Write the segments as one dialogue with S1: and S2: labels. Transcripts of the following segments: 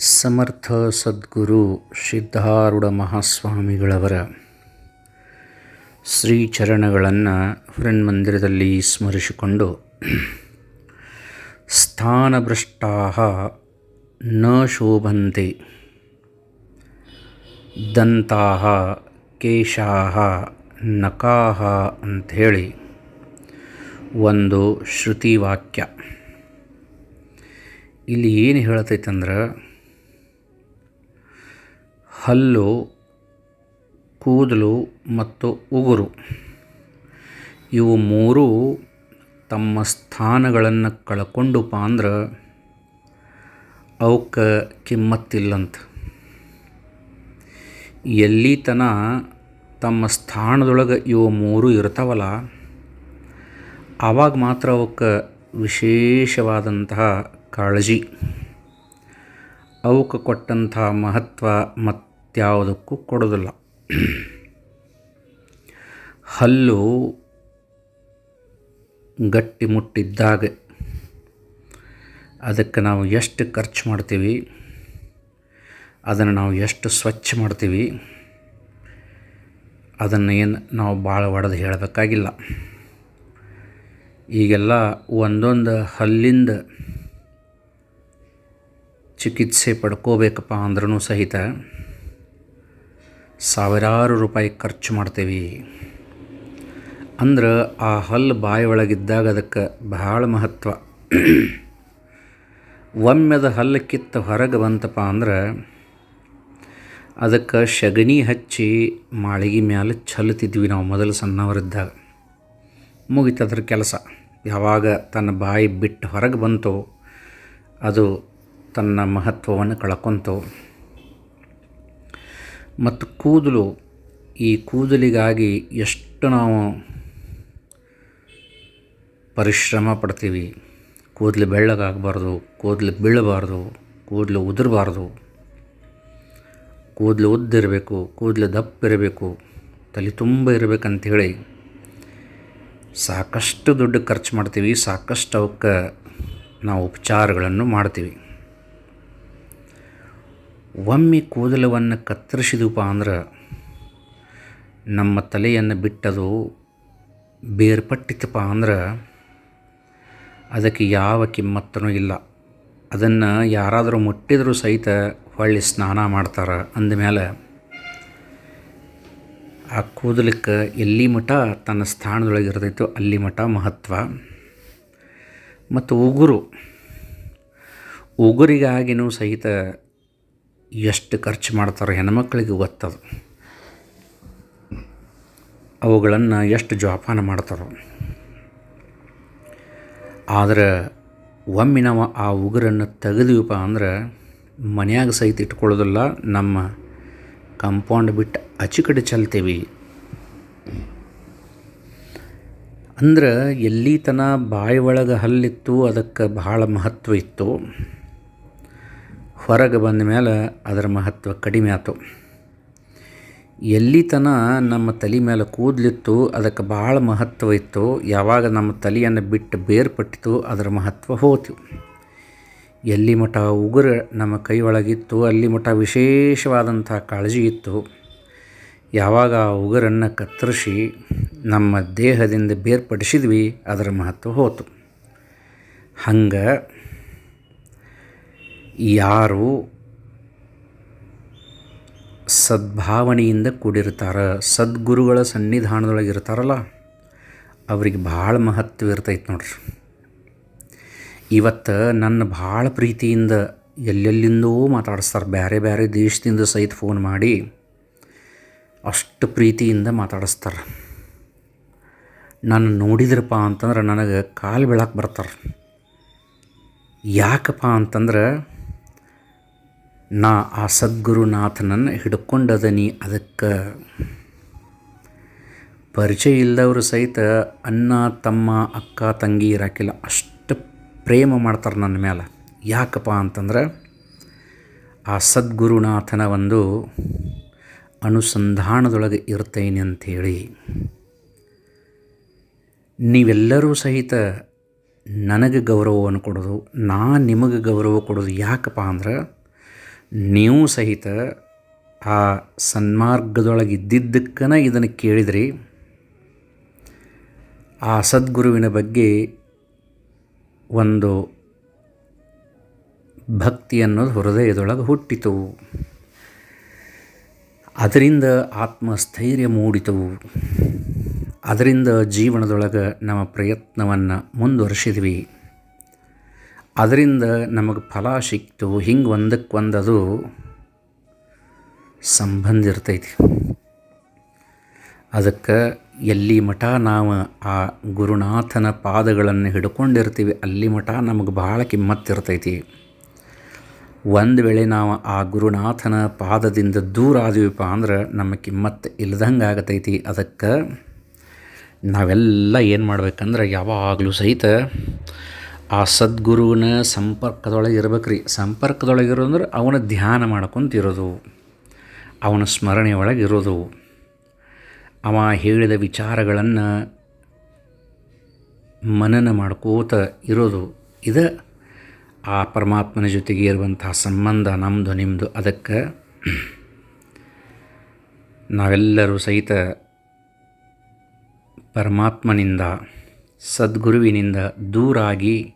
S1: ಸಮರ್ಥ ಸದ್ಗುರು ಸಿದ್ಧಾರೂಢ ಮಹಾಸ್ವಾಮಿಗಳವರ ಶ್ರೀಚರಣಗಳನ್ನು ಮಂದಿರದಲ್ಲಿ ಸ್ಮರಿಸಿಕೊಂಡು, ಸ್ಥಾನಭ್ರಷ್ಟಾ ನ ಶೋಭಂತೆ, ದಂತಾ ಕೇಶಾ ನಕಾಹ ಅಂಥೇಳಿ ಒಂದು ಶ್ರುತಿವಾಕ್ಯ. ಇಲ್ಲಿ ಏನು ಹೇಳ್ತೈತಂದ್ರೆ ಹಲ್ಲು, ಕೂದಲು ಮತ್ತು ಉಗುರು. ಇವು ಮೂರೂ ತಮ್ಮ ಸ್ಥಾನಗಳನ್ನು ಕಳ್ಕೊಂಡುಪ್ಪ ಅಂದ್ರೆ ಅವಕ್ಕ ಕಿಮ್ಮತ್ತಿಲ್ಲಂತ. ಎಲ್ಲಿ ತನ ತಮ್ಮ ಸ್ಥಾನದೊಳಗೆ ಇವು ಮೂರು ಇರ್ತಾವಲ್ಲ ಆವಾಗ ಮಾತ್ರ ಅವಕ್ಕೆ ವಿಶೇಷವಾದಂತಹ ಕಾಳಜಿ. ಅವಕ್ಕೆ ಕೊಟ್ಟಂಥ ಮಹತ್ವ ಮತ್ಯಾವುದಕ್ಕೂ ಕೊಡೋದಿಲ್ಲ. ಹಲ್ಲು ಗಟ್ಟಿ ಮುಟ್ಟಿದ್ದಾಗ. ಅದಕ್ಕೆ ನಾವು ಎಷ್ಟು ಖರ್ಚು ಮಾಡ್ತೀವಿ? ಅದನ್ನು ನಾವು ಎಷ್ಟು ಸ್ವಚ್ಛ ಮಾಡ್ತೀವಿ? ಅದನ್ನು ಏನು ನಾವು ಭಾಳ ಒಡೆದು ಹೇಳಬೇಕಾಗಿಲ್ಲ. ಈಗೆಲ್ಲ ಒಂದೊಂದು ಹಲ್ಲಿಂದ ಚಿಕಿತ್ಸೆ ಪಡ್ಕೋಬೇಕಪ್ಪ ಅಂದ್ರೂ ಸಹಿತ ಸಾವಿರಾರು ರೂಪಾಯಿ ಖರ್ಚು ಮಾಡ್ತೇವೆ. ಅಂದ್ರೆ ಆ ಹಲ್ಲು ಬಾಯಿ ಒಳಗಿದ್ದಾಗ ಅದಕ್ಕೆ ಬಹಳ ಮಹತ್ವ. ಒಮ್ಮೆದ ಹಲ್ಲು ಕಿತ್ತ ಹೊರಗೆ ಬಂತಪ್ಪ ಅಂದ್ರೆ ಅದಕ್ಕೆ ಸಗಣಿ ಹಚ್ಚಿ ಮಾಳಿಗೆ ಮ್ಯಾಲೆ ಚಲುತ್ತಿದ್ವಿ ನಾವು ಮೊದಲು ಸಣ್ಣವರಿದ್ದಾಗ. ಮುಗಿತು ಅದ್ರ ಕೆಲಸ. ಯಾವಾಗ ತನ್ನ ಬಾಯಿ ಬಿಟ್ಟು ಹೊರಗೆ ಬಂತೋ ಅದು ತನ್ನ ಮಹತ್ವವನ್ನು ಕಳ್ಕೊಂತು. ಮತ್ತು ಕೂದಲು, ಈ ಕೂದಲಿಗಾಗಿ ಎಷ್ಟು ನಾವು ಪರಿಶ್ರಮ ಪಡ್ತೀವಿ. ಕೂದಲು ಬೆಳ್ಳಗಾಗಬಾರ್ದು, ಕೂದಲು ಬೀಳಬಾರ್ದು, ಕೂದಲು ಉದುರಬಾರ್ದು. ಕೂದಲು ಉದ್ದಿರಬೇಕು, ಕೂದಲು ದಪ್ಪ ಇರಬೇಕು ತಲೆ ತುಂಬ ಇರಬೇಕಂಥೇಳಿ ಸಾಕಷ್ಟು ದುಡ್ಡು ಖರ್ಚು ಮಾಡ್ತೀವಿ, ಸಾಕಷ್ಟು ಅವಕ್ಕೆ ನಾವು ಉಪಚಾರಗಳನ್ನು ಮಾಡ್ತೀವಿ. ಒಮ್ಮೆ ಕೂದಲವನ್ನು ಕತ್ತರಿಸಿದಪ್ಪ ಅಂದ್ರೆ ನಮ್ಮ ತಲೆಯನ್ನು ಬಿಟ್ಟದು ಬೇರ್ಪಟ್ಟಿತ್ತಪ್ಪ ಅಂದ್ರೆ ಅದಕ್ಕೆ ಯಾವ ಕಿಮ್ಮತ್ತನೂ ಇಲ್ಲ. ಅದನ್ನು ಯಾರಾದರೂ ಮುಟ್ಟಿದರೂ ಸಹಿತ ಹೊಳ್ಳಿ ಸ್ನಾನ ಮಾಡ್ತಾರೆ ಅಂದಮೇಲೆ ಆ ಕೂದಲಕ್ಕೆ ಎಲ್ಲಿ ಮಠ ತನ್ನ ಸ್ಥಾನದೊಳಗೆ ಇರ್ತೈತೋ ಅಲ್ಲಿ ಮಠ ಮಹತ್ವ. ಮತ್ತು ಉಗುರು, ಉಗುರಿಗಾಗಿನೂ ಸಹಿತ ಎಷ್ಟು ಖರ್ಚು ಮಾಡ್ತಾರೆ ಹೆಣ್ಮಕ್ಳಿಗೆ ಗೊತ್ತದು. ಅವುಗಳನ್ನು ಎಷ್ಟು ಜೋಪಾನ ಮಾಡ್ತಾರೋ. ಆದರೆ ಒಮ್ಮೆ ನಾವು ಆ ಉಗುರನ್ನು ತೆಗೆದಿವಪ್ಪ ಅಂದ್ರೆ ಮನೆಯಾಗ ಸಹಿತ ಇಟ್ಕೊಳ್ಳೋದಿಲ್ಲ, ನಮ್ಮ ಕಂಪೌಂಡ್ ಬಿಟ್ಟು ಅಚ್ಚುಕಡೆ ಕಡೆ ಚಲ್ತೇವೆ. ಅಂದ್ರೆ ಎಲ್ಲಿ ತನ ಬಾಯಿ ಒಳಗೆ ಹಲ್ಲಿತ್ತು, ಅದಕ್ಕೆ ಬಹಳ ಮಹತ್ವ ಇತ್ತು. ಹೊರಗೆ ಬಂದ ಮೇಲೆ ಅದರ ಮಹತ್ವ ಕಡಿಮೆ ಆಯಿತು ಎಲ್ಲಿ ತನ ನಮ್ಮ ತಲೆ ಮೇಲೆ ಕೂದಲಿತ್ತು, ಅದಕ್ಕೆ ಭಾಳ ಮಹತ್ವ ಇತ್ತು. ಯಾವಾಗ ನಮ್ಮ ತಲೆಯನ್ನು ಬಿಟ್ಟು ಬೇರ್ಪಟ್ಟಿತು, ಅದರ ಮಹತ್ವ ಹೋತು. ಎಲ್ಲಿ ಮಠ ಉಗುರು ನಮ್ಮ ಕೈ ಒಳಗಿತ್ತು ಅಲ್ಲಿ ಮಠ ವಿಶೇಷವಾದಂಥ ಕಾಳಜಿ ಇತ್ತು. ಯಾವಾಗ ಆ ಉಗುರನ್ನು ಕತ್ತರಿಸಿ ನಮ್ಮ ದೇಹದಿಂದ ಬೇರ್ಪಡಿಸಿದ್ವಿ, ಅದರ ಮಹತ್ವ ಹೋತು. ಹಂಗೆ ಯಾರು ಸದ್ಭಾವನೆಯಿಂದ ಕೂಡಿರ್ತಾರೆ ಸದ್ಗುರುಗಳ ಸನ್ನಿಧಾನದೊಳಗೆ ಇರ್ತಾರಲ್ಲ, ಅವ್ರಿಗೆ ಭಾಳ ಮಹತ್ವ ಇರ್ತೈತೆ ನೋಡ್ರಿ. ಇವತ್ತು ನನ್ನ ಭಾಳ ಪ್ರೀತಿಯಿಂದ ಎಲ್ಲೆಲ್ಲಿಂದೋ ಮಾತಾಡಿಸ್ತಾರೆ. ಬೇರೆ ಬೇರೆ ದೇಶದಿಂದ ಸಹಿತ ಫೋನ್ ಮಾಡಿ ಅಷ್ಟು ಪ್ರೀತಿಯಿಂದ ಮಾತಾಡಿಸ್ತಾರೆ. ನಾನು ನೋಡಿದ್ರಪ್ಪ ಅಂತಂದ್ರೆ ನನಗೆ ಕಾಲು ಬೀಳಕ್ಕೆ ಬರ್ತಾರೆ. ಯಾಕಪ್ಪ ಅಂತಂದ್ರೆ ನಾ ಆ ಸದ್ಗುರುನಾಥನನ್ನು ಹಿಡ್ಕೊಂಡದನಿ ಅದಕ್ಕೆ ಪರಿಚಯ ಇಲ್ಲದವರು ಸಹಿತ ಅಣ್ಣ, ತಮ್ಮ, ಅಕ್ಕ, ತಂಗಿ ಇರಾಕಿಲ್ಲ, ಅಷ್ಟು ಪ್ರೇಮ ಮಾಡ್ತಾರೆ ನನ್ನ ಮೇಲೆ ಯಾಕಪ್ಪ ಅಂತಂದ್ರೆ ಆ ಸದ್ಗುರುನಾಥನ ಒಂದು ಅನುಸಂಧಾನದೊಳಗೆ ಇರ್ತೇನೆ ಅಂಥೇಳಿ. ನೀವೆಲ್ಲರೂ ಸಹಿತ ನನಗೆ ಗೌರವವನ್ನು ಕೊಡೋದು, ನಾ ನಿಮಗೆ ಗೌರವ ಕೊಡೋದು ಯಾಕಪ್ಪ ಅಂದ್ರೆ ನೀವು ಸಹಿತ ಆ ಸನ್ಮಾರ್ಗದೊಳಗೆ ಇದ್ದಿದ್ದಕ್ಕನ ಇದನ್ನು ಕೇಳಿದ್ರಿ ಆ ಸದ್ಗುರುವಿನ ಬಗ್ಗೆ ಒಂದು ಭಕ್ತಿ ಅನ್ನೋದು ಹೃದಯದೊಳಗೆ ಹುಟ್ಟಿತು. ಅದರಿಂದ ಆತ್ಮಸ್ಥೈರ್ಯ ಮೂಡಿತು. ಅದರಿಂದ ಜೀವನದೊಳಗೆ ನಮ್ಮ ಪ್ರಯತ್ನವನ್ನು ಮುಂದುವರಿಸಿದ್ವಿ. ಅದರಿಂದ ನಮಗೆ ಫಲ ಸಿಕ್ತು. ಹಿಂಗೆ ಒಂದಕ್ಕೆ ಒಂದದು ಸಂಬಂಧ ಇರ್ತೈತಿ. ಅದಕ್ಕೆ ಎಲ್ಲಿ ಮಠ ನಾವು ಆ ಗುರುನಾಥನ ಪಾದಗಳನ್ನು ಹಿಡ್ಕೊಂಡಿರ್ತೀವಿ, ಅಲ್ಲಿ ಮಠ ನಮಗೆ ಭಾಳ ಕಿಮ್ಮತ್ತಿರ್ತೈತಿ ಒಂದು ವೇಳೆ ನಾವು ಆ ಗುರುನಾಥನ ಪಾದದಿಂದ ದೂರ ಆದೀವಪ್ಪ ಅಂದ್ರೆ ನಮ್ಮ ಕಿಮ್ಮತ್ತು ಇಲ್ದಂಗೆ ಆಗತೈತಿ. ಅದಕ್ಕೆ ನಾವೆಲ್ಲ ಏನು ಮಾಡ್ಬೇಕಂದ್ರೆ ಯಾವಾಗಲೂ ಸಹಿತ ಆ ಸದ್ಗುರುವಿನ ಸಂಪರ್ಕದೊಳಗೆ ಇರ್ಬೇಕು ರೀ ಸಂಪರ್ಕದೊಳಗೆ ಇರೋದು ಅಂದ್ರೆ ಅವನ ಧ್ಯಾನ ಮಾಡ್ಕೊಂತಿರೋದು ಅವನ ಸ್ಮರಣೆ ಒಳಗೆ ಇರೋದು. ಅವ ಹೇಳಿದ ವಿಚಾರಗಳನ್ನು ಮನನ ಮಾಡ್ಕೋತ ಇರೋದು. ಇದು ಆ ಪರಮಾತ್ಮನ ಜೊತೆಗೆ ಇರುವಂತಹ ಸಂಬಂಧ ನಮ್ಮದು ನಿಮ್ಮದು ಅದಕ್ಕೆ ನಾವೆಲ್ಲರೂ ಸಹಿತ ಪರಮಾತ್ಮನಿಂದ, ಸದ್ಗುರುವಿನಿಂದ ದೂರಾಗಿ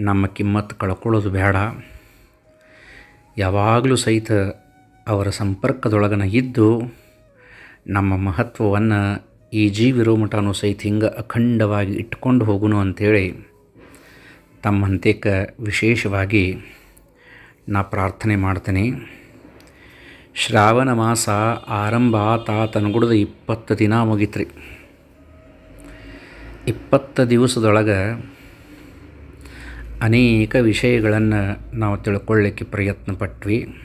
S1: ನಮ್ಮ ಕಿಮ್ಮತ್ತು ಕಳ್ಕೊಳ್ಳೋದು ಬೇಡ. ಯಾವಾಗಲೂ ಸಹಿತ ಅವರ ಸಂಪರ್ಕದೊಳಗನ ಇದ್ದು ನಮ್ಮ ಮಹತ್ವವನ್ನು ಈ ಜೀವಿರೋ ಮಠನೂ ಸಹಿತ ಹಿಂಗೆ ಅಖಂಡವಾಗಿ ಇಟ್ಕೊಂಡು ಹೋಗುನು ಅಂಥೇಳಿ ತಮ್ಮಂತೇಕ ವಿಶೇಷವಾಗಿ ನಾ ಪ್ರಾರ್ಥನೆ ಮಾಡ್ತೇನೆ. ಶ್ರಾವಣ ಮಾಸ ಆರಂಭ ತಾತನಗುಡದ ಇಪ್ಪತ್ತು ದಿನ ಮುಗಿತ್ರಿ. ಇಪ್ಪತ್ತು ದಿವಸದೊಳಗೆ ಅನೇಕ ವಿಷಯಗಳನ್ನು ನಾವು ತಿಳ್ಕೊಳ್ಳಿಕ್ಕೆ ಪ್ರಯತ್ನ ಪಟ್ವಿ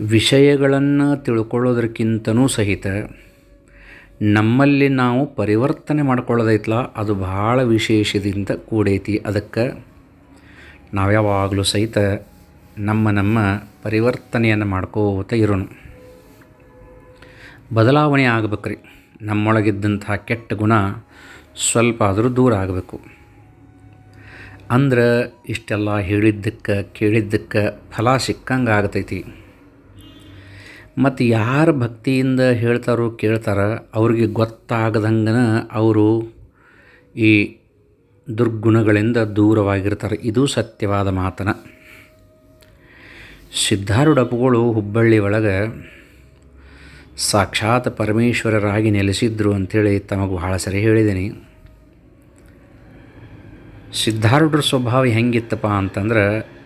S1: ವಿಷಯಗಳನ್ನು ತಿಳ್ಕೊಳ್ಳೋದಕ್ಕಿಂತನೂ ಸಹಿತ ನಮ್ಮಲ್ಲಿ ನಾವು ಪರಿವರ್ತನೆ ಮಾಡ್ಕೊಳ್ಳೋದೈತಲ್ಲ ಅದು ಭಾಳ ವಿಶೇಷದಿಂದ ಕೂಡೈತಿ. ಅದಕ್ಕೆ ನಾವು ಯಾವಾಗಲೂ ಸಹಿತ ನಮ್ಮ ನಮ್ಮ ಪರಿವರ್ತನೆಯನ್ನು ಮಾಡ್ಕೋತ ಇರೋನು ಬದಲಾವಣೆ ಆಗ್ಬೇಕ್ರಿ. ನಮ್ಮೊಳಗಿದ್ದಂತಹ ಕೆಟ್ಟ ಗುಣ ಸ್ವಲ್ಪ ಆದರೂ ದೂರ ಆಗಬೇಕು. ಅಂದ್ರೆ ಇಷ್ಟೆಲ್ಲ ಹೇಳಿದ್ದಕ್ಕೆ, ಕೇಳಿದ್ದಕ್ಕೆ ಫಲ ಸಿಕ್ಕಂಗೆ ಆಗ್ತೈತಿ. ಮತ್ತು ಯಾರು ಭಕ್ತಿಯಿಂದ ಹೇಳ್ತಾರೋ ಕೇಳ್ತಾರೋ, ಅವ್ರಿಗೆ ಗೊತ್ತಾಗದಂಗನ ಅವರು ಈ ದುರ್ಗುಣಗಳಿಂದ ದೂರವಾಗಿರ್ತಾರೆ. ಇದು ಸತ್ಯವಾದ ಮಾತನ. ಸಿದ್ಧಾರೂಢಪ್ಪಗಳು ಹುಬ್ಬಳ್ಳಿ ಒಳಗೆ ಸಾಕ್ಷಾತ್ ಪರಮೇಶ್ವರರಾಗಿ ನೆಲೆಸಿದ್ರು ಅಂಥೇಳಿ ತಮಗೆ ಬಹಳ ಸರಿ ಹೇಳಿದ್ದೀನಿ ಸಿದ್ಧಾರೂಢರ ಸ್ವಭಾವ ಹೆಂಗಿತ್ತಪ್ಪ ಅಂತಂದ್ರೆ,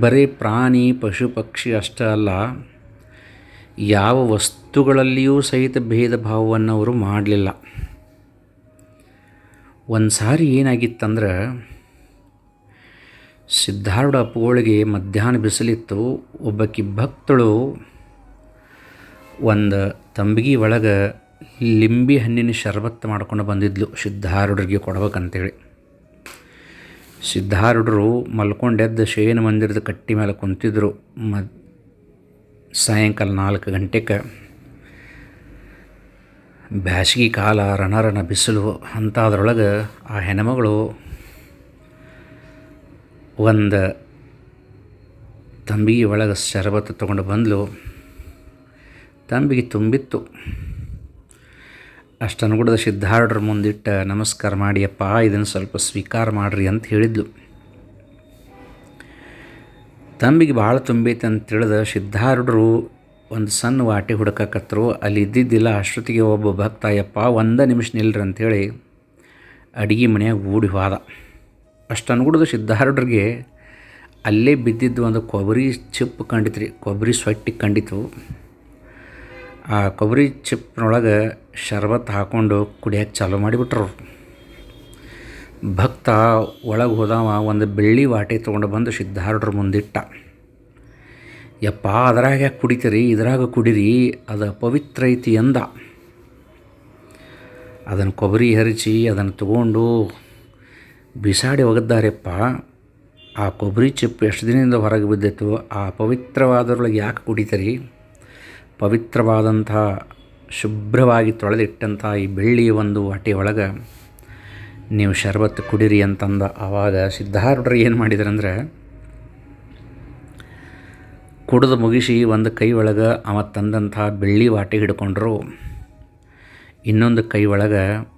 S1: ಬರೀ ಪ್ರಾಣಿ, ಪಶು, ಪಕ್ಷಿ ಅಷ್ಟೇ ಅಲ್ಲ, ಯಾವ ವಸ್ತುಗಳಲ್ಲಿಯೂ ಸಹಿತ ಭೇದ ಭಾವವನ್ನು ಅವರು ಮಾಡಲಿಲ್ಲ. ಒಂದು ಸಾರಿ ಏನಾಗಿತ್ತಂದ್ರೆ, ಸಿದ್ಧಾರೂಢ ಅಪ್ಪುಗಳಿಗೆ ಮಧ್ಯಾಹ್ನ ಬಿಸಿಲಿತ್ತು, ಒಬ್ಬಕಿ ಭಕ್ತಳು ಒಂದು ತಂಬಿಗೆ ಒಳಗೆ ಲಿಂಬಿ ಹಣ್ಣಿನ ಶರಬತ್ತು ಮಾಡ್ಕೊಂಡು ಬಂದಿದ್ಲು ಸಿದ್ಧಾರೂಢರಿಗೆ ಕೊಡ್ಬೇಕಂತೇಳಿ. ಸಿದ್ಧಾರೂಢರು ಮಲ್ಕೊಂಡೆದ್ದು ಶಯನ ಮಂದಿರದ ಕಟ್ಟಿ ಮೇಲೆ ಕುಂತಿದ್ರು. ಮ ಸಾಯಂಕಾಲ ನಾಲ್ಕು ಗಂಟೆಗೆ ಬ್ಯಾಸಗಿ ಕಾಲ ರಣರಣ ಬಿಸಿಲು ಅಂಥದ್ರೊಳಗೆ ಆ ಹೆಣ್ಮಗಳು ಒಂದು ತಂಬಿಗೆ ಒಳಗೆ ಶರಬತ್ತು ತೊಗೊಂಡು ಬಂದಳು ತಂಬಿಗೆ ತುಂಬಿತ್ತು. ಅಷ್ಟು ಅನುಗುಣದ ಮುಂದಿಟ್ಟ ನಮಸ್ಕಾರ ಮಾಡಿಯಪ್ಪ, ಇದನ್ನು ಸ್ವಲ್ಪ ಸ್ವೀಕಾರ ಮಾಡಿರಿ ಅಂತ ಹೇಳಿದ್ಲು. ತಂಬಿಗೆ ಭಾಳ ತುಂಬೈತೆ ಅಂತ ತಿಳಿದ ಸಿದ್ಧಾರ್ಢರು ಒಂದು ಸಣ್ಣ ವಾಟಿ ಹುಡುಕಕತ್ತರು ಅಲ್ಲಿ ಇದ್ದಿದ್ದಿಲ್ಲ, ಅಷ್ಟೊತ್ತಿಗೆ ಒಬ್ಬ ಭಕ್ತ, ಅಯ್ಯಪ್ಪ, ಒಂದು ನಿಮಿಷ ನಿಲ್ರಿ ಅಂಥೇಳಿ ಅಡುಗೆ ಮನೆಯಾಗ ಓಡಿ ಹೋದ. ಅಷ್ಟು ಅನ್ಗುಡ್ದು ಸಿದ್ಧಾರ್ಡ್ರಿಗೆ ಅಲ್ಲೇ ಬಿದ್ದಿದ್ದು ಒಂದು ಕೊಬ್ಬರಿ ಚಿಪ್ಪು ಕಂಡಿತು ರೀ ಕೊಬ್ಬರಿ ಸೊಟ್ಟಿ ಕಂಡಿತು ಆ ಕೊಬ್ಬರಿ ಚಿಪ್ನೊಳಗೆ ಶರ್ಬತ್ ಹಾಕ್ಕೊಂಡು ಕುಡಿಯೋಕ್ಕೆ ಚಾಲೂ ಮಾಡಿಬಿಟ್ರು. ಭಕ್ತ ಒಳಗೆ ಹೋದವ ಒಂದು ಬೆಳ್ಳಿ ವಾಟೆ ತೊಗೊಂಡು ಬಂದು ಸಿದ್ಧಾರ್ಡ್ರ ಮುಂದಿಟ್ಟ. ಯಪ್ಪ, ಅದ್ರಾಗ ಯಾಕೆ ಕುಡಿತೀರಿ? ಇದ್ರಾಗ ಕುಡಿರಿ, ಅದು ಪವಿತ್ರ ಐತಿ ಅಂದ. ಅದನ್ನು ಕೊಬ್ಬರಿ ಹರಿಸಿ ಅದನ್ನು ತಗೊಂಡು ಬಿಸಾಡಿ ಒಗದ್ದಾರೆಪ್ಪ. ಆ ಕೊಬ್ಬರಿ ಚಿಪ್ಪು ಎಷ್ಟು ದಿನದಿಂದ ಹೊರಗೆ ಬಿದ್ದಿತ್ತು ಆ ಪವಿತ್ರವಾದರೊಳಗೆ ಯಾಕೆ ಕುಡಿತೀರಿ? ಪವಿತ್ರವಾದಂಥ ಶುಭ್ರವಾಗಿ ತೊಳೆದಿಟ್ಟಂಥ ಈ ಬೆಳ್ಳಿಯ ಒಂದು ವಾಟೆ ಒಳಗೆ ನೀವು ಶರಬತ್ತು ಕುಡಿರಿ ಅಂತಂದ ಆವಾಗ ಸಿದ್ಧಾರೂಢರು ಏನು ಮಾಡಿದ್ರಂದ್ರೆ, ಕುಡಿದು ಮುಗಿಸಿ ಒಂದು ಕೈ ಒಳಗೆ ಅವ ತಂದಂಥ ಬೆಳ್ಳಿ ವಾಟೆ ಹಿಡ್ಕೊಂಡ್ರು. ಇನ್ನೊಂದು ಕೈ ಒಳಗೆ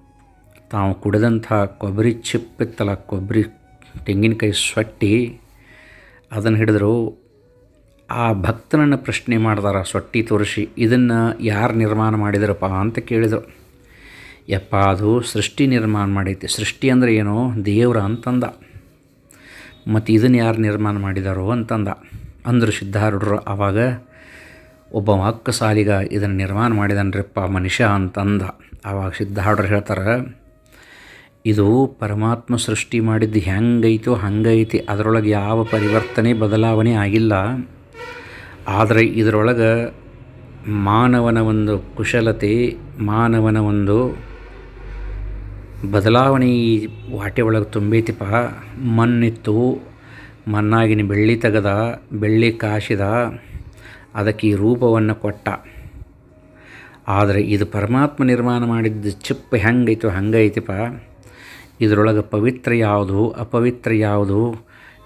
S1: ತಾವು ಕುಡಿದಂಥ ಕೊಬ್ಬರಿ ಚಿಪ್ಪಿತ್ತಲ್ಲ ಕೊಬ್ಬರಿ ತೆಂಗಿನಕಾಯಿ ಸೊಟ್ಟಿ ಅದನ್ನು ಹಿಡಿದ್ರು. ಆ ಭಕ್ತನನ್ನು ಪ್ರಶ್ನೆ ಮಾಡಿದಾರ, ಸೊಟ್ಟಿ ತೋರಿಸಿ, ಇದನ್ನು ಯಾರು ನಿರ್ಮಾಣ ಮಾಡಿದರಪ್ಪ? ಅಂತ ಕೇಳಿದರು. ಯಪ್ಪ, ಅದು ಸೃಷ್ಟಿ ನಿರ್ಮಾಣ ಮಾಡೈತಿ. ಸೃಷ್ಟಿ ಅಂದರೆ ಏನೋ? ದೇವ್ರ ಅಂತಂದ. ಮತ್ತು ಇದನ್ನು ಯಾರು ನಿರ್ಮಾಣ ಮಾಡಿದಾರೋ? ಅಂತಂದ. ಅಂದರು ಸಿದ್ಧಾರೂಢರು ಆವಾಗ ಒಬ್ಬ ಅಕ್ಕ ಸಾಲಿಗ ಇದನ್ನು ನಿರ್ಮಾಣ ಮಾಡಿದನ್ರಿಪ್ಪ ಮನುಷ್ಯ ಅಂತಂದ. ಆವಾಗ ಸಿದ್ಧಾರೂಢರು ಹೇಳ್ತಾರೆ, ಇದು ಪರಮಾತ್ಮ ಸೃಷ್ಟಿ ಮಾಡಿದ್ದು ಹೆಂಗೈತೋ ಹಂಗೈತಿ, ಅದರೊಳಗೆ ಯಾವ ಪರಿವರ್ತನೆ, ಬದಲಾವಣೆ ಆಗಿಲ್ಲ. ಆದರೆ ಇದರೊಳಗೆ ಮಾನವನ ಒಂದು ಕುಶಲತೆ, ಮಾನವನ ಒಂದು ಬದಲಾವಣೆ ಈ ವಾಟೆ ಒಳಗೆ ತುಂಬೈತಿಪ್ಪ ಮಣ್ಣಿತ್ತು, ಮಣ್ಣಾಗಿನ ಬೆಳ್ಳಿ ತೆಗೆದ, ಬೆಳ್ಳಿ ಕಾಶಿದ, ಅದಕ್ಕೆ ಈ ರೂಪವನ್ನು ಕೊಟ್ಟ. ಆದರೆ ಇದು ಪರಮಾತ್ಮ ನಿರ್ಮಾಣ ಮಾಡಿದ್ದು ಚಿಪ್ಪ ಹೆಂಗೈತೋ ಹಂಗೈತಿಪ್ಪ ಇದರೊಳಗೆ ಪವಿತ್ರ ಯಾವುದು, ಅಪವಿತ್ರ ಯಾವುದು,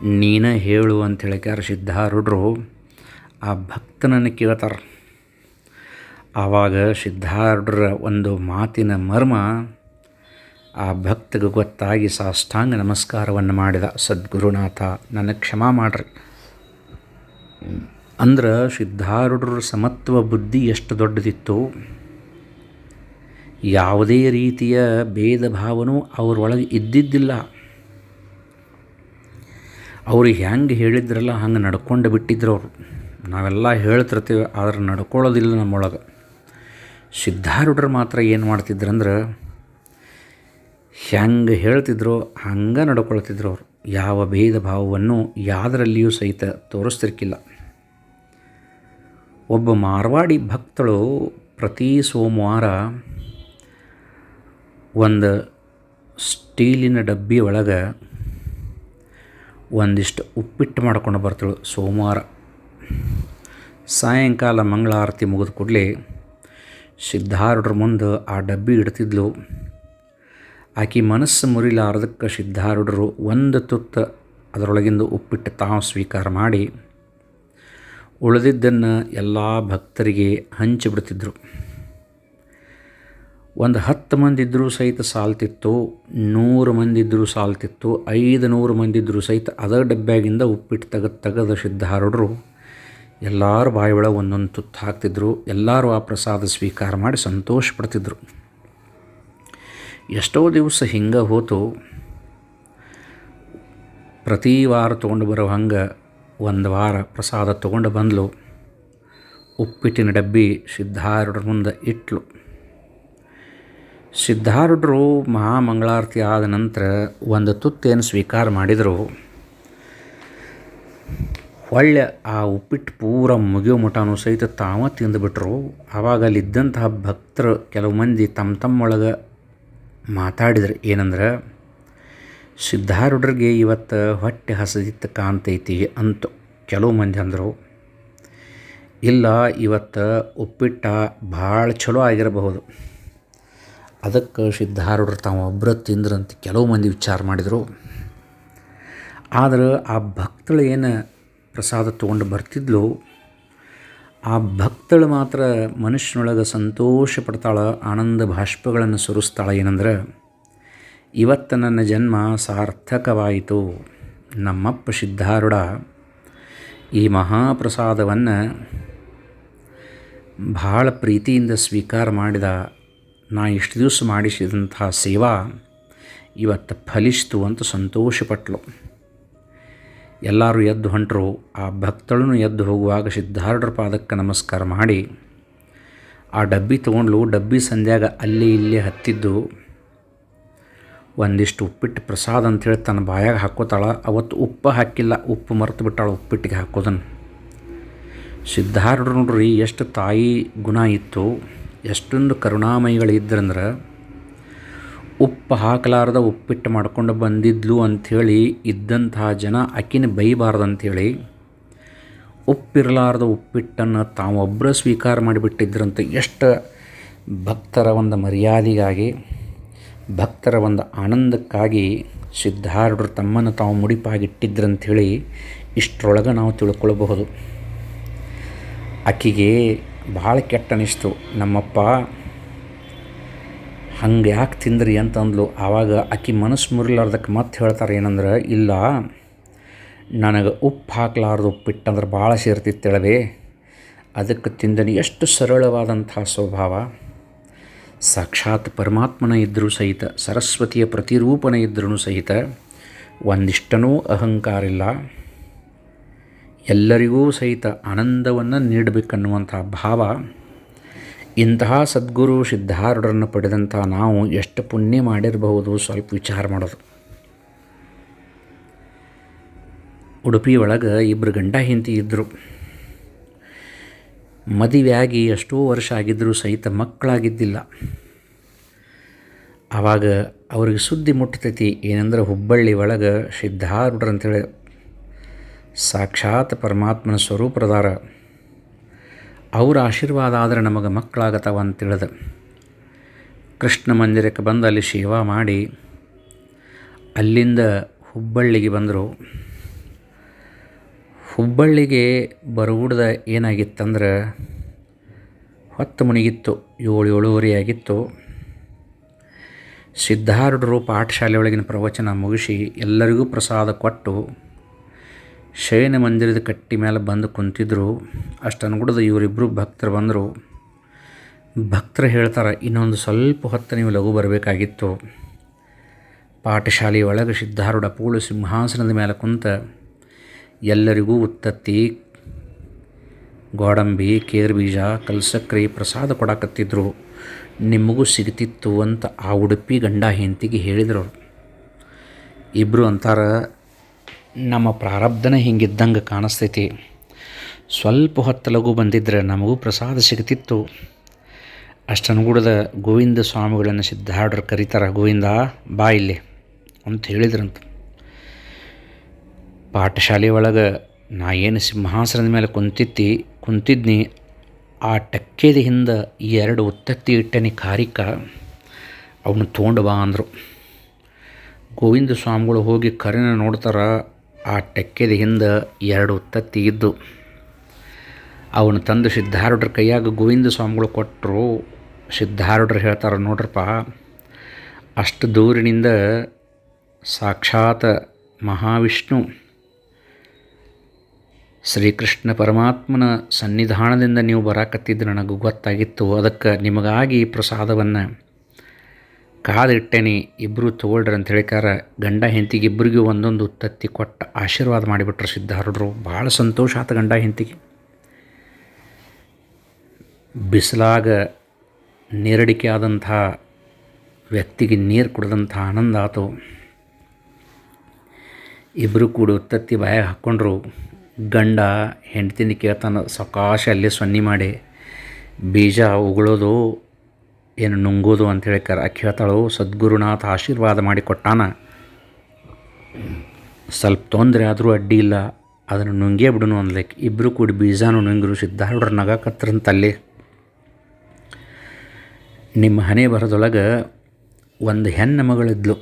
S1: ನೀನ ಹೇಳು ಅಂತ ಹೇಳಿಕ್ಯಾರ ಸಿದ್ಧಾರೂಢರು. ಆ ಭಕ್ತನನ್ನು ಕೇಳ್ತಾರೆ. ಆವಾಗ ಸಿದ್ಧಾರ್ಢರ ಒಂದು ಮಾತಿನ ಮರ್ಮ ಆ ಭಕ್ತಗೆ ಗೊತ್ತಾಗಿ ಸಾಷ್ಟಾಂಗ ನಮಸ್ಕಾರವನ್ನು ಮಾಡಿದ, ಸದ್ಗುರುನಾಥ ನನ್ನ ಕ್ಷಮಾ ಮಾಡ್ರಿ. ಅಂದ್ರೆ ಸಿದ್ಧಾರೂಢರ ಸಮತ್ವ ಬುದ್ಧಿ ಎಷ್ಟು ದೊಡ್ಡದಿತ್ತು? ಯಾವುದೇ ರೀತಿಯ ಭೇದ ಭಾವನೂ ಅವರೊಳಗೆ ಇದ್ದಿದ್ದಿಲ್ಲ. ಅವರು ಹೆಂಗೆ ಹೇಳಿದ್ರಲ್ಲ ಹಂಗೆ ನಡ್ಕೊಂಡು ಬಿಟ್ಟಿದ್ರು ಅವರು. ನಾವೆಲ್ಲ ಹೇಳ್ತಿರ್ತೀವಿ, ಆದ್ರೆ ನಡ್ಕೊಳ್ಳೋದಿಲ್ಲ ನಮ್ಮೊಳಗೆ. ಸಿದ್ಧಾರೂಢರು ಮಾತ್ರ ಏನು ಮಾಡ್ತಿದ್ರಂದ್ರೆ, ಹೆಂಗೆ ಹೇಳ್ತಿದ್ರು ಹಂಗೆ ನಡ್ಕೊಳ್ತಿದ್ರು ಅವರು. ಯಾವ ಭೇದ ಭಾವವನ್ನು ಯಾವುದರಲ್ಲಿಯೂ ಸಹಿತ ತೋರಿಸ್ತಿರ್ಕಿಲ್ಲ. ಒಬ್ಬ ಮಾರ್ವಾಡಿ ಭಕ್ತಳು ಪ್ರತಿ ಸೋಮವಾರ ಒಂದು ಸ್ಟೀಲಿನ ಡಬ್ಬಿ ಒಳಗೆ ಒಂದಿಷ್ಟು ಉಪ್ಪಿಟ್ಟು ಮಾಡ್ಕೊಂಡು ಬರ್ತಳು ಸೋಮವಾರ. ಸಾಯಂಕಾಲ ಮಂಗಳಾರತಿ ಮುಗಿದ ಕೂಡಲೇ ಸಿದ್ಧಾರೂಢರ ಮುಂದೆ ಆ ಡಬ್ಬಿ ಇಡ್ತಿದ್ಲು. ಆಕೆ ಮನಸ್ಸು ಮುರಿಲಾರದಕ್ಕೆ ಸಿದ್ಧಾರೂಢರು ಒಂದು ತುತ್ತು ಅದರೊಳಗಿಂದ ಉಪ್ಪಿಟ್ಟು ತಾವು ಸ್ವೀಕಾರ ಮಾಡಿ ಉಳಿದಿದ್ದನ್ನು ಎಲ್ಲ ಭಕ್ತರಿಗೆ ಹಂಚಿಬಿಡ್ತಿದ್ರು ಒಂದು ಹತ್ತು ಮಂದಿ ಇದ್ದರೂ ಸಹಿತ ಸಾಲ್ತಿತ್ತು, ನೂರು ಮಂದಿ ಇದ್ದರೂ ಸಾಲ್ತಿತ್ತು, ಐದು ನೂರು ಮಂದಿ ಇದ್ದರೂ ಸಹಿತ ಅದರ ಡಬ್ಬ್ಯಾಗಿಂದ ಉಪ್ಪಿಟ್ಟು ತೆಗೆದು ತೆಗೆದ ಸಿದ್ಧಾರೂಢರು ಎಲ್ಲರೂ ಬಾಯಿ ಒಳಗೆ ಒಂದೊಂದು ತುತ್ತು ಹಾಕ್ತಿದ್ರು, ಎಲ್ಲರೂ ಆ ಪ್ರಸಾದ ಸ್ವೀಕಾರ ಮಾಡಿ ಸಂತೋಷ ಪಡ್ತಿದ್ರು. ಎಷ್ಟೋ ದಿವಸ ಹಿಂಗೆ ಹೋತು, ಪ್ರತಿ ವಾರ ತೊಗೊಂಡು ಬರೋ ಹಂಗೆ ಒಂದು ವಾರ ಪ್ರಸಾದ ತೊಗೊಂಡು ಬಂದಲು. ಉಪ್ಪಿಟ್ಟಿನ ಡಬ್ಬಿ ಸಿದ್ಧಾರೂಢರ ಮುಂದೆ ಇಟ್ಲು. ಸಿದ್ಧಾರೂಢರು ಮಹಾಮಂಗಳಾರತಿ ಆದ ನಂತರ ಒಂದು ತುತ್ತೇನು ಸ್ವೀಕಾರ ಮಾಡಿದರು. ಒಳ್ಳೆ ಆ ಉಪ್ಪಿಟ್ಟು ಪೂರ ಮುಗಿಯೋ ಮಠನೂ ಸಹಿತ ತಾವ ತಿಂದುಬಿಟ್ರು. ಆವಾಗ ಅಲ್ಲಿದ್ದಂತಹ ಭಕ್ತರು ಕೆಲವು ಮಂದಿ ತಮ್ಮ ತಮ್ಮೊಳಗೆ ಮಾತಾಡಿದ್ರು. ಏನಂದ್ರೆ, ಸಿದ್ಧಾರೂಢರಿಗೆ ಇವತ್ತು ಹೊಟ್ಟೆ ಹಸದಿತ್ತು ಕಾಣ್ತೈತಿ ಅಂತ ಕೆಲವು ಮಂದಿ ಅಂದರು. ಇಲ್ಲ, ಇವತ್ತು ಉಪ್ಪಿಟ್ಟ ಭಾಳ ಚಲೋ ಆಗಿರಬಹುದು. ಅದಕ್ಕೆ ಸಿದ್ಧಾರೂಢರು ತಾವು ಒಬ್ಬರ ತಿಂದ್ರಂತ ಕೆಲವು ಮಂದಿ ವಿಚಾರ ಮಾಡಿದರು. ಆದ್ರೆ ಆ ಭಕ್ತಳು ಏನು ಪ್ರಸಾದ ತೊಗೊಂಡು ಬರ್ತಿದ್ಲು. ಆ ಭಕ್ತಳು ಮಾತ್ರ ಮನುಷ್ಯನೊಳಗೆ ಸಂತೋಷ ಪಡ್ತಾಳೆ, ಆನಂದ ಬಾಷ್ಪಗಳನ್ನು ಸುರಿಸ್ತಾಳೆ ಏನಂದ್ರೆ, ಇವತ್ತು ನನ್ನ ಜನ್ಮ ಸಾರ್ಥಕವಾಯಿತು. ನಮ್ಮಪ್ಪ ಸಿದ್ಧಾರುಡ ಈ ಮಹಾಪ್ರಸಾದವನ್ನು ಭಾಳ ಪ್ರೀತಿಯಿಂದ ಸ್ವೀಕಾರ ಮಾಡಿದ, ನಾ ಇಷ್ಟು ದಿವಸ ಮಾಡಿಸಿದಂಥ ಸೇವಾ, ಇವತ್ತು ಫಲಿಸ್ತು ಅಂತ ಸಂತೋಷಪಟ್ಟಳು ಎಲ್ಲರೂ ಎದ್ದು ಹೊಂಟರು. ಆ ಭಕ್ತಳನ್ನು ಎದ್ದು ಹೋಗುವಾಗ ಸಿದ್ಧಾರ್ಢರ ಪಾದಕ್ಕೆ ನಮಸ್ಕಾರ ಮಾಡಿ, ಆ ಡಬ್ಬಿ ತೊಗೊಂಡ್ಲು ಡಬ್ಬಿ ಸಂಧ್ಯಾಗ ಅಲ್ಲಿ ಇಲ್ಲಿ ಹತ್ತಿದ್ದು, ಒಂದಿಷ್ಟು ಉಪ್ಪಿಟ್ಟು ಪ್ರಸಾದ ಅಂತೇಳಿ ತನ್ನ ಬಾಯಾಗ ಹಾಕೋತಾಳ. ಅವತ್ತು ಉಪ್ಪು ಹಾಕಿಲ್ಲ, ಉಪ್ಪು ಮರೆತು ಬಿಟ್ಟಾಳ ಉಪ್ಪಿಟ್ಟಿಗೆ ಹಾಕೋದನ್ನು ಸಿದ್ಧಾರ್ಢರು ನೋಡ್ರಿ, ಎಷ್ಟು ತಾಯಿ ಗುಣ ಇತ್ತು, ಎಷ್ಟೊಂದು ಕರುಣಾಮಯಿಗಳಿದ್ರಂದ್ರೆ ಉಪ್ಪು ಹಾಕಲಾರ್ದ ಉಪ್ಪಿಟ್ಟು ಮಾಡ್ಕೊಂಡು ಬಂದಿದ್ಲು ಅಂಥೇಳಿ ಇದ್ದಂತಹ ಜನ ಅಕ್ಕಿನ ಬೈಬಾರ್ದು ಅಂಥೇಳಿ ಉಪ್ಪಿರಲಾರ್ದ ಉಪ್ಪಿಟ್ಟನ್ನು ತಾವೊಬ್ಬರ ಸ್ವೀಕಾರ ಮಾಡಿಬಿಟ್ಟಿದ್ರಂತ. ಎಷ್ಟು ಭಕ್ತರ ಒಂದು ಮರ್ಯಾದೆಗಾಗಿ, ಭಕ್ತರ ಒಂದು ಆನಂದಕ್ಕಾಗಿ ಸಿದ್ಧಾರೂಢರು ತಮ್ಮನ್ನು ತಾವು ಮುಡಿಪಾಗಿಟ್ಟಿದ್ರಂಥೇಳಿ ಇಷ್ಟರೊಳಗೆ ನಾವು ತಿಳ್ಕೊಳ್ಬಹುದು. ಆಕಿಗೆ ಭಾಳ ಕೆಟ್ಟ ಅನಿಸ್ತು. ನಮ್ಮಪ್ಪ ಹಂಗೆ ಯಾಕೆ ತಿಂದ್ರಿ ಅಂತಂದ್ಲು. ಆವಾಗ ಆಕಿ ಮನಸ್ಸು ಮುರಿಲಾರ್ದಕ್ಕೆ ಮತ್ತೆ ಹೇಳ್ತಾರೆ ಏನಂದ್ರೆ, ಇಲ್ಲ, ನನಗೆ ಉಪ್ಪು ಹಾಕ್ಲಾರ್ದು ಉಪ್ಪಿಟ್ಟಂದ್ರೆ ಭಾಳ ಸೇರ್ತಿತ್ತೇಳವೆ ಅದಕ್ಕೆ ತಿಂದನಿ ಎಷ್ಟು ಸರಳವಾದಂಥ ಸ್ವಭಾವ. ಸಾಕ್ಷಾತ್ ಪರಮಾತ್ಮನ ಇದ್ದರೂ ಸಹಿತ, ಸರಸ್ವತಿಯ ಪ್ರತಿರೂಪನ ಇದ್ರೂ ಸಹಿತ ಒಂದಿಷ್ಟನೂ ಅಹಂಕಾರ ಇಲ್ಲ. ಎಲ್ಲರಿಗೂ ಸಹಿತ ಆನಂದವನ್ನು ನೀಡಬೇಕನ್ನುವಂಥ ಭಾವ. ಇಂತಹ ಸದ್ಗುರು ಸಿದ್ಧಾರೂಢರನ್ನು ಪಡೆದಂಥ ನಾವು ಎಷ್ಟು ಪುಣ್ಯ ಮಾಡಿರಬಹುದು ಸ್ವಲ್ಪ ವಿಚಾರ ಮಾಡೋದು. ಉಡುಪಿ ಒಳಗೆ ಇಬ್ಬರು ಗಂಡ ಹಿಂತಿ ಇದ್ದರು ಮದುವೆಯಾಗಿ ಎಷ್ಟೋ ವರ್ಷ ಆಗಿದ್ದರೂ ಸಹಿತ ಮಕ್ಕಳಾಗಿದ್ದಿಲ್ಲ. ಆವಾಗ ಅವ್ರಿಗೆ ಸುದ್ದಿ ಮುಟ್ತೈತಿ ಏನಂದ್ರೆ ಹುಬ್ಬಳ್ಳಿ ಒಳಗೆ ಸಿದ್ಧಾರೂಢರು ಅಂತೇಳಿ ಸಾಕ್ಷಾತ್ ಪರಮಾತ್ಮನ ಸ್ವರೂಪರದಾರ. ಅವ್ರ ಆಶೀರ್ವಾದ ಆದರೆ ನಮಗೆ ಮಕ್ಕಳಾಗತ್ತವ ಅಂತೇಳಿದ. ಕೃಷ್ಣ ಮಂದಿರಕ್ಕೆ ಬಂದು ಅಲ್ಲಿ ಸೇವಾ ಮಾಡಿ ಅಲ್ಲಿಂದ ಹುಬ್ಬಳ್ಳಿಗೆ ಬಂದರು. ಹುಬ್ಬಳ್ಳಿಗೆ ಬರುವುಡ್ದ ಏನಾಗಿತ್ತಂದ್ರೆ ಹೊತ್ತು ಮುಣಿಗಿತ್ತು ಏಳು ಏಳುವರೆ ಆಗಿತ್ತು ಸಿದ್ಧಾರೂಢರು ಪಾಠಶಾಲೆ ಒಳಗಿನ ಪ್ರವಚನ ಮುಗಿಸಿ ಎಲ್ಲರಿಗೂ ಪ್ರಸಾದ ಕೊಟ್ಟು ಶಯನ ಮಂದಿರದ ಕಟ್ಟಿ ಮೇಲೆ ಬಂದು ಕುಂತಿದ್ರು. ಅಷ್ಟು ಅನ್ಗುಡ್ದು ಇವರಿಬ್ಬರು ಭಕ್ತರು ಬಂದರು. ಭಕ್ತರು ಹೇಳ್ತಾರೆ, ಇನ್ನೊಂದು ಸ್ವಲ್ಪ ಹೊತ್ತು ನೀವು ಲಘು ಬರಬೇಕಾಗಿತ್ತು. ಪಾಠಶಾಲೆಯ ಒಳಗೆ ಸಿದ್ಧಾರೂಢ ಪೂಳು ಸಿಂಹಾಸನದ ಮೇಲೆ ಕುಂತ ಎಲ್ಲರಿಗೂ ಉತ್ತತ್ತಿ, ಗೋಡಂಬಿ ಕೇರ್ ಬೀಜ, ಕಲ್ಸಕ್ರಿ ಪ್ರಸಾದ ಕೊಡಕತ್ತಿದ್ರು. ನಿಮಗೂ ಸಿಗ್ತಿತ್ತು ಅಂತ ಆ ಉಡುಪಿ ಗಂಡ ಹೆಂಡತಿಗೆ ಹೇಳಿದರು. ಇಬ್ಬರು ಅಂತಾರ ನಮ್ಮ ಪ್ರಾರಬ್ಧನ ಹಿಂಗಿದ್ದಂಗೆ ಕಾಣಿಸ್ತೈತಿ. ಸ್ವಲ್ಪ ಹೊತ್ತಲಗೂ ಬಂದಿದ್ದರೆ ನಮಗೂ ಪ್ರಸಾದ ಸಿಗ್ತಿತ್ತು. ಅಷ್ಟನುಗೂಡದ ಗೋವಿಂದ ಸ್ವಾಮಿಗಳನ್ನು ಸಿದ್ಧಾರ್ಡ್ರು ಕರೀತಾರೆ, ಗೋವಿಂದ, ಬಾ ಇಲ್ಲಿ ಅಂತ ಹೇಳಿದ್ರಂತ. ಪಾಠಶಾಲೆ ಒಳಗೆ ನಾ ಏನು ಸಿಂಹಾಸನದ ಮೇಲೆ ಕುಂತಿತ್ತಿ ಕುಂತಿದ್ನಿ, ಆ ಟಕ್ಕೇದ ಹಿಂದೆ ಎರಡು ಉತ್ತತ್ತಿ ಇಟ್ಟನಿ ಕಾರಿಕ ಅವನು ತೊಗೊಂಡು ಬಾ ಅಂದರು. ಗೋವಿಂದ ಸ್ವಾಮಿಗಳು ಹೋಗಿ ಕರೆನ ನೋಡ್ತಾರ ಆ ಟೆಕ್ಕೆದ ಹಿಂದೆ ಎರಡು ತತ್ತಿ ಇದ್ದು, ಅವನು ತಂದು ಸಿದ್ಧಾರೂಢರ ಕೈಯಾಗ ಗೋವಿಂದ ಸ್ವಾಮಿಗಳು ಕೊಟ್ಟರು ಸಿದ್ಧಾರೂಢರು ಹೇಳ್ತಾರೆ, ನೋಡ್ರಪ್ಪ, ಅಷ್ಟು ದೂರಿನಿಂದ ಸಾಕ್ಷಾತ್ ಮಹಾವಿಷ್ಣು ಶ್ರೀಕೃಷ್ಣ ಪರಮಾತ್ಮನ ಸನ್ನಿಧಾನದಿಂದ ನೀವು ಬರಾಕತ್ತಿದ್ದು ನನಗೆ ಗೊತ್ತಾಗಿತ್ತು. ಅದಕ್ಕೆ ನಿಮಗಾಗಿ ಪ್ರಸಾದವನ್ನು ಕಾದಿಟ್ಟೇನಿ ಇಬ್ಬರು ತೊಗೊಳ್ರಿ ಅಂತ ಹೇಳಿಕಾರ ಗಂಡ ಹೆಂತಿಗೆ ಇಬ್ಬರಿಗೂ ಒಂದೊಂದು ತತ್ತಿ ಕೊಟ್ಟ ಆಶೀರ್ವಾದ ಮಾಡಿಬಿಟ್ರು ಸಿದ್ಧಾರೂಢರು. ಭಾಳ ಸಂತೋಷ ಆತ ಗಂಡ ಹೆಂತಿಗೆ ಬಿಸಿಲಾಗ ನೇರಡಿಕೆ ಆದಂಥ ವ್ಯಕ್ತಿಗೆ ನೀರು ಕುಡಿದಂಥ ಆನಂದ ಆತು. ಇಬ್ಬರು ಕೂಡ ತತ್ತಿ ಬಾಯಾಗ ಹಾಕ್ಕೊಂಡ್ರು ಗಂಡ ಹೆಂಡ್ತಿನ ಕೇಳ್ತಾನ, ಸಕಾಶ ಅಲ್ಲೇ ಸೊನ್ನೆ ಮಾಡಿ, ಬೀಜ ಉಗುಳೋದು ಏನು ನುಂಗೋದು ಅಂತ ಹೇಳಿ ಆಕೆ ಹೇಳ್ತಾಳು ಸದ್ಗುರುನಾಥ ಆಶೀರ್ವಾದ ಮಾಡಿ ಕೊಟ್ಟಾನ. ಸ್ವಲ್ಪ ತೊಂದರೆ ಆದರೂ ಅಡ್ಡಿ ಇಲ್ಲ, ಅದನ್ನು ನುಂಗೇ ಬಿಡೋನು ಅನ್ಲಿಕ್ಕೆ. ಇಬ್ಬರು ಕೂಡಿ ಬೀಜಾನು ನುಂಗಿರು ನಗ ಅಲ್ಲಿ ನಿಮ್ಮ ಹಣೆ ಬರದೊಳಗೆ ಒಂದು ಹೆಣ್ಣು ಮಗಳಿದ್ಲು.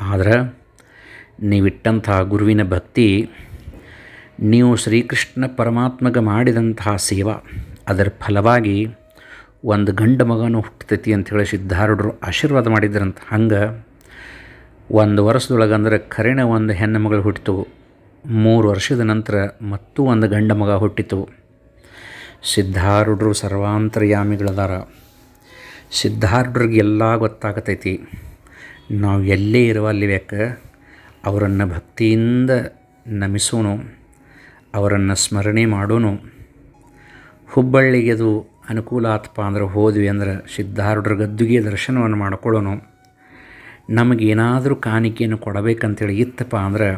S1: ಆದ್ರೆ ನೀವಿಟ್ಟಂತಹ ಗುರುವಿನ ಭಕ್ತಿ, ನೀವು ಶ್ರೀಕೃಷ್ಣ ಪರಮಾತ್ಮಗೆ ಮಾಡಿದಂತಹ ಸೇವಾ, ಅದರ ಫಲವಾಗಿ ಒಂದು ಗಂಡು ಮಗನೂ ಹುಟ್ಟತೈತಿ ಅಂಥೇಳಿ ಸಿದ್ಧಾರೂಢರು ಆಶೀರ್ವಾದ ಮಾಡಿದ್ರಂತ. ಹಂಗೆ ಒಂದು ವರ್ಷದೊಳಗೆ ಅಂದ್ರೆ ಕರೆಣ ಒಂದು ಹೆಣ್ಣು ಮಗಳು ಹುಟ್ಟಿತು. ಮೂರು ವರ್ಷದ ನಂತರ ಮತ್ತೂ ಒಂದು ಗಂಡ ಮಗ ಹುಟ್ಟಿತು. ಸಿದ್ಧಾರೂಢರು ಸರ್ವಾಂತರ್ಯಾಮಿಗಳದಾರ. ಸಿದ್ಧಾರೂಢರಿಗೆ ಎಲ್ಲ ಗೊತ್ತಾಗತೈತಿ. ನಾವು ಎಲ್ಲೇ ಇರುವಲ್ಲಿ ಬೇಕು ಅವರನ್ನು ಭಕ್ತಿಯಿಂದ ನಮಿಸೋನು, ಅವರನ್ನು ಸ್ಮರಣೆ ಮಾಡೋನು. ಹುಬ್ಬಳ್ಳಿಗೆ ಅದು ಅನುಕೂಲ ಆತಪ್ಪ ಅಂದ್ರೆ ಹೋದ್ವಿ ಅಂದ್ರೆ ಸಿದ್ಧಾರೂಢರ ಗದ್ದುಗೆ ದರ್ಶನವನ್ನು ಮಾಡ್ಕೊಳ್ಳೋನು. ನಮಗೇನಾದರೂ ಕಾಣಿಕೆಯನ್ನು ಕೊಡಬೇಕಂತೇಳಿ ಇತ್ತಪ್ಪ ಅಂದ್ರೆ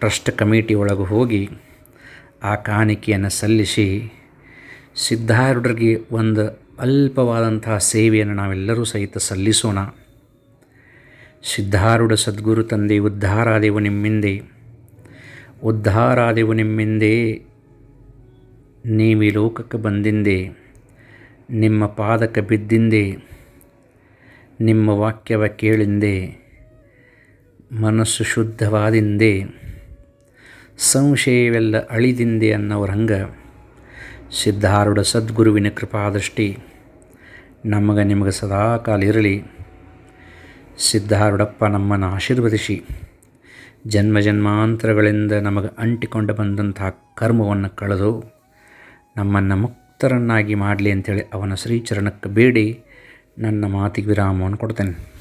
S1: ಟ್ರಸ್ಟ್ ಕಮಿಟಿ ಒಳಗೆ ಹೋಗಿ ಆ ಕಾಣಿಕೆಯನ್ನು ಸಲ್ಲಿಸಿ ಸಿದ್ಧಾರೂಢರಿಗೆ ಒಂದು ಅಲ್ಪವಾದಂತಹ ಸೇವೆಯನ್ನು ನಾವೆಲ್ಲರೂ ಸಹಿತ ಸಲ್ಲಿಸೋಣ. ಸಿದ್ಧಾರೂಢ ಸದ್ಗುರು ತಂದೆ ಉದ್ಧಾರಾದೆವು ನಿಮ್ಮಿಂದೆ ಉದ್ಧಾರಾದೆವು ನಿಮ್ಮಿಂದೆ, ನೀವಿ ಲೋಕಕ್ಕೆ ಬಂದಿಂದೆ. ನಿಮ್ಮ ಪಾದಕ ಬಿದ್ದಿಂದೆ, ನಿಮ್ಮ ವಾಕ್ಯವ ಕೇಳಿಂದೆ, ಮನಸ್ಸು ಶುದ್ಧವಾದಿಂದೆ, ಸಂಶಯವೆಲ್ಲ ಅಳಿದಿಂದೆ ಅನ್ನೋರ ಹಂಗೆ ಸಿದ್ಧಾರೂಢ ಸದ್ಗುರುವಿನ ಕೃಪಾದೃಷ್ಟಿ ನಮಗೆ ನಿಮಗೆ ಸದಾ ಕಾಲ ಇರಲಿ. ಸಿದ್ಧಾರೂಢಪ್ಪ ನಮ್ಮನ್ನು ಆಶೀರ್ವದಿಸಿ, ಜನ್ಮ ಜನ್ಮಾಂತರಗಳಿಂದ ನಮಗೆ ಅಂಟಿಕೊಂಡು ಬಂದಂತಹ ಕರ್ಮವನ್ನು ಕಳೆದು ನಮ್ಮನ್ನು ಮುಕ್ತರನ್ನಾಗಿ ಮಾಡಲಿ ಅಂಥೇಳಿ ಅವನ ಶ್ರೀಚರಣಕ್ಕೆ ಬೇಡಿ. ನನ್ನ ಮಾತಿಗೆ ವಿರಾಮವನ್ನು ಕೊಡ್ತೇನೆ.